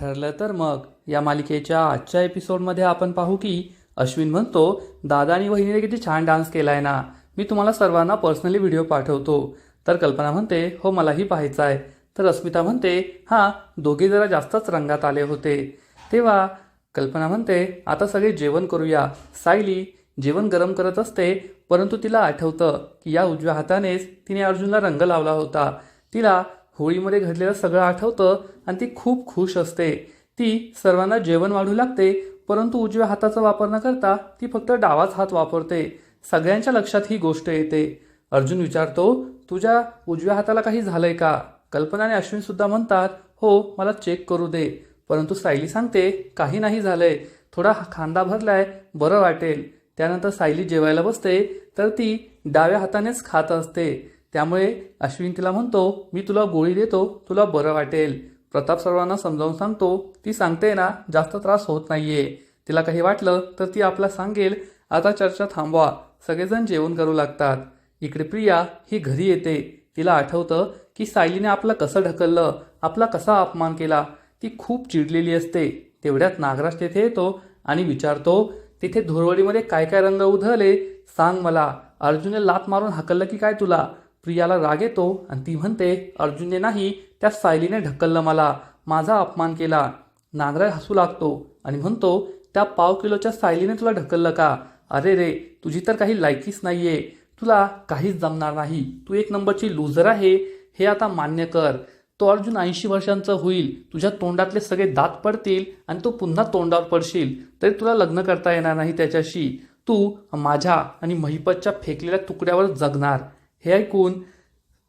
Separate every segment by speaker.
Speaker 1: ठरलं तर मग. या मालिकेच्या आजच्या एपिसोडमध्ये आपण पाहू की अश्विन म्हणतो दादा आणि वहिनीने किती छान डान्स केलाय ना. मी तुम्हाला सर्वांना पर्सनली व्हिडिओ पाठवतो. तर कल्पना म्हणते हो मलाही पाहायचा आहे तर अस्मिता म्हणते हां दोघे जरा जास्तच रंगात आले होते. तेव्हा कल्पना म्हणते आता सगळे जेवण करूया. सायली जेवण गरम करत असते परंतु तिला आठवतं की या उजव्या हातानेच तिने अर्जुनला रंग लावला होता. तिला होळीमध्ये घडलेलं सगळं आठवतं आणि ती खूप खुश असते. ती सर्वांना जेवण वाढू लागते परंतु उजव्या हाताचा वापर न करता ती फक्त डावाच हात वापरते. सगळ्यांच्या लक्षात ही गोष्ट येते. अर्जुन विचारतो तुझ्या उजव्या हाताला काही झालंय का? कल्पना आणि अश्विन सुद्धा म्हणतात हो मला चेक करू दे. परंतु सायली सांगते काही नाही झालंय. थोडा खांदा भरलाय बरं वाटेल. त्यानंतर सायली जेवायला बसते तर ती डाव्या हातानेच खात असते. त्यामुळे अश्विन तिला म्हणतो मी तुला गोळी देतो तुला बरं वाटेल. प्रताप सर्वांना समजावून सांगतो ती सांगते ना जास्त त्रास होत नाहीये. तिला काही वाटलं तर ती आपला सांगेल. आता चर्चा थांबवा. सगळेजण जेवण करू लागतात. इकडे प्रिया ही घरी येते. तिला आठवतं की सायलीने आपला कसं ढकललं आपला कसा अपमान केला. ती खूप चिडलेली असते. तेवढ्यात नागराज तेथे येतो आणि विचारतो तिथे धुरवडीमध्ये काय काय रंग उधळले? सांग मला. अर्जुनने लात मारून हाकललं की काय तुला? प्रियाला राग येतो आणि ती म्हणते अर्जुनने नाही त्या सायलीने ढकललं मला. माझा अपमान केला. नागराज हसू लागतो आणि म्हणतो त्या पाव किलोच्या सायलीने तुला ढकललं का? अरे रे तुझी तर काही लायकीच नाहीये. तुला काहीच जमणार नाही. तू एक नंबरची लूजर आहे. हे आता मान्य कर. तो अर्जुन ऐंशी वर्षांचा होईल. तुझ्या तोंडातले सगळे दात पडतील आणि तो पुन्हा तोंडावर पडशील. तरी तुला लग्न करता येणार नाही त्याच्याशी. तू माझ्या आणि महिपतच्या फेकलेल्या तुकड्यावर जगणार. हे ऐकून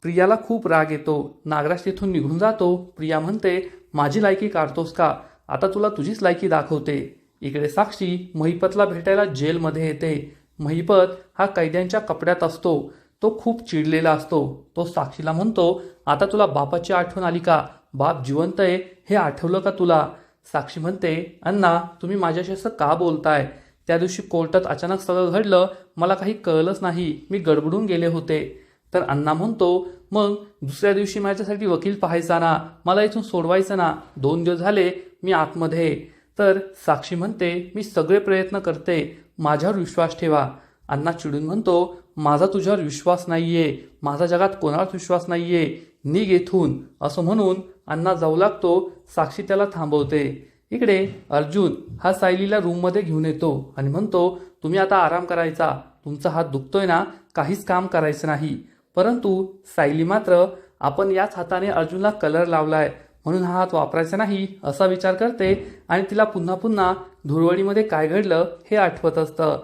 Speaker 1: प्रियाला खूप राग येतो. नागराज तिथून निघून जातो. प्रिया म्हणते माझी लायकी काढतोस का? आता तुला तुझीच लायकी दाखवते. इकडे साक्षी महिपतला भेटायला जेलमध्ये येते. महिपत हा कैद्यांच्या कपड्यात असतो. तो खूप चिडलेला असतो. तो साक्षीला म्हणतो आता तुला बापाची आठवण आली का? बाप जिवंत आहे. हे आठवलं का तुला? साक्षी म्हणते अण्णा तुम्ही माझ्याशी असं का बोलताय? त्या दिवशी कोर्टात अचानक सगळं घडलं मला काही कळलंच नाही. मी गडबडून गेले होते. तर अण्णा म्हणतो मग दुसऱ्या दिवशी माझ्यासाठी वकील पाहायचा ना? मला इथून सोडवायचं ना? दोन दिवस झाले मी आतमध्ये. तर साक्षी म्हणते मी सगळे प्रयत्न करते. माझ्यावर विश्वास ठेवा. अण्णा चिडून म्हणतो माझा तुझ्यावर विश्वास नाहीये. माझा जगात कोणावर विश्वास नाहीये. निघ येथून. असं म्हणून अण्णा जाऊ लागतो. साक्षी त्याला थांबवते. इकडे अर्जुन हा सायलीला रूममध्ये घेऊन येतो आणि म्हणतो तुम्ही आता आराम करायचा. तुमचा हात दुखतोय ना काहीच काम करायचं नाही. परंतु सायली मात्र आपण याच हाताने अर्जुनला कलर लावलाय म्हणून हा हात वापरायचा नाही असा विचार करते आणि तिला पुन्हा पुन्हा धुळवडीमध्ये काय घडलं हे आठवत असतं.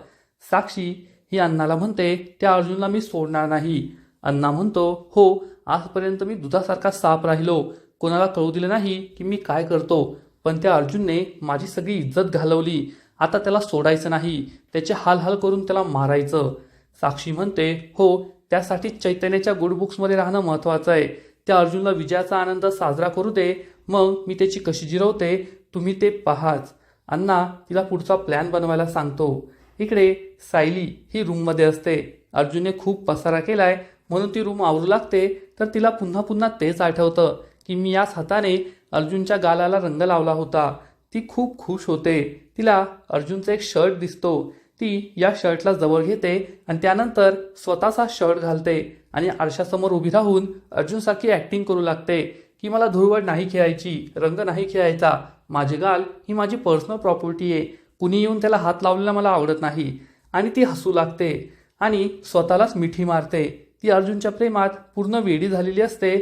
Speaker 1: साक्षी ही अण्णाला म्हणते त्या अर्जुनला मी सोडणार नाही. अण्णा म्हणतो हो आजपर्यंत मी दुधासारखा साप राहिलो. कोणाला कळू दिलं नाही की मी काय करतो. पण त्या अर्जुनने माझी सगळी इज्जत घालवली. आता त्याला सोडायचं नाही. त्याचे हाल हाल करून त्याला मारायचं. साक्षी म्हणते हो त्यासाठी चैतन्याच्या गुड बुक्समध्ये राहणं महत्त्वाचं आहे. त्या अर्जुनला विजयाचा आनंद साजरा करू दे. मग मी त्याची कशी जिरवते? तुम्ही ते पहाच. अण्णा तिला पुढचा प्लॅन बनवायला सांगतो. इकडे सायली ही रूममध्ये असते. अर्जुनने खूप पसारा केलाय. म्हणून ती रूम आवरू लागते. तर तिला पुन्हा पुन्हा तेच आठवतं. की मी याच हाताने अर्जुनच्या गालाला रंग लावला होता. ती खूप खुश होते. तिला अर्जुनचा एक शर्ट दिसतो. ती या शर्टला जवळ घेते आणि त्यानंतर स्वतःचा शर्ट घालते आणि आरशासमोर उभी राहून अर्जुनसारखी ॲक्टिंग करू लागते की मला धुळवड नाही खेळायची रंग नाही खेळायचा. माझे गाल ही माझी पर्सनल प्रॉपर्टी आहे. कुणी येऊन त्याला हात लावलेला मला आवडत नाही. आणि ती हसू लागते आणि स्वतःलाच मिठी मारते. ती अर्जुनच्या प्रेमात पूर्ण वेडी झालेली असते.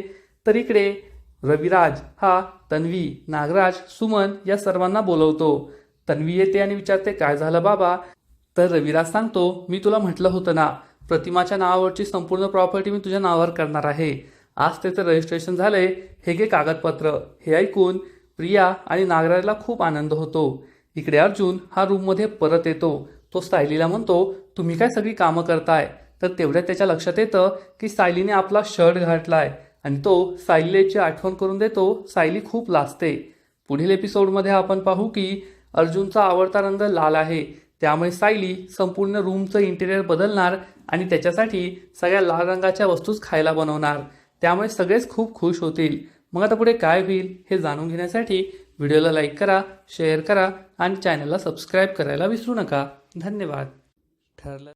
Speaker 1: तर इकडे रविराज हा तन्वी नागराज सुमन या सर्वांना बोलवतो. तन्वी येते आणि विचारते काय झालं बाबा? तर रविराज सांगतो मी तुला म्हटलं होतं ना प्रतिमाच्या नावावरची संपूर्ण प्रॉपर्टी मी तुझ्या नावावर करणार आहे. आज त्याचं रजिस्ट्रेशन झालंय हे घे कागदपत्र. हे ऐकून प्रिया आणि नागराजला खूप आनंद होतो. इकडे अर्जुन हा रूममध्ये परत येतो. तो सायलीला म्हणतो तुम्ही काय सगळी कामं करताय? तर तेवढ्यात त्याच्या लक्षात येतं की सायलीने आपला शर्ट घातलाय. आणि तो सायलीची आठवण करून देतो. सायली खूप लाजते. पुढील एपिसोडमध्ये आपण पाहू की अर्जुनचा आवडता रंग लाल आहे. त्यामुळे सायली संपूर्ण रूमचं इंटेरियर बदलणार आणि त्याच्यासाठी सगळ्या लाल रंगाच्या वस्तूच खायला बनवणार. त्यामुळे सगळेच खूप खुश होतील. मग आता पुढे काय होईल हे जाणून घेण्यासाठी व्हिडिओला लाईक करा शेअर करा आणि चॅनलला सबस्क्राईब करायला विसरू नका. धन्यवाद. ठरलं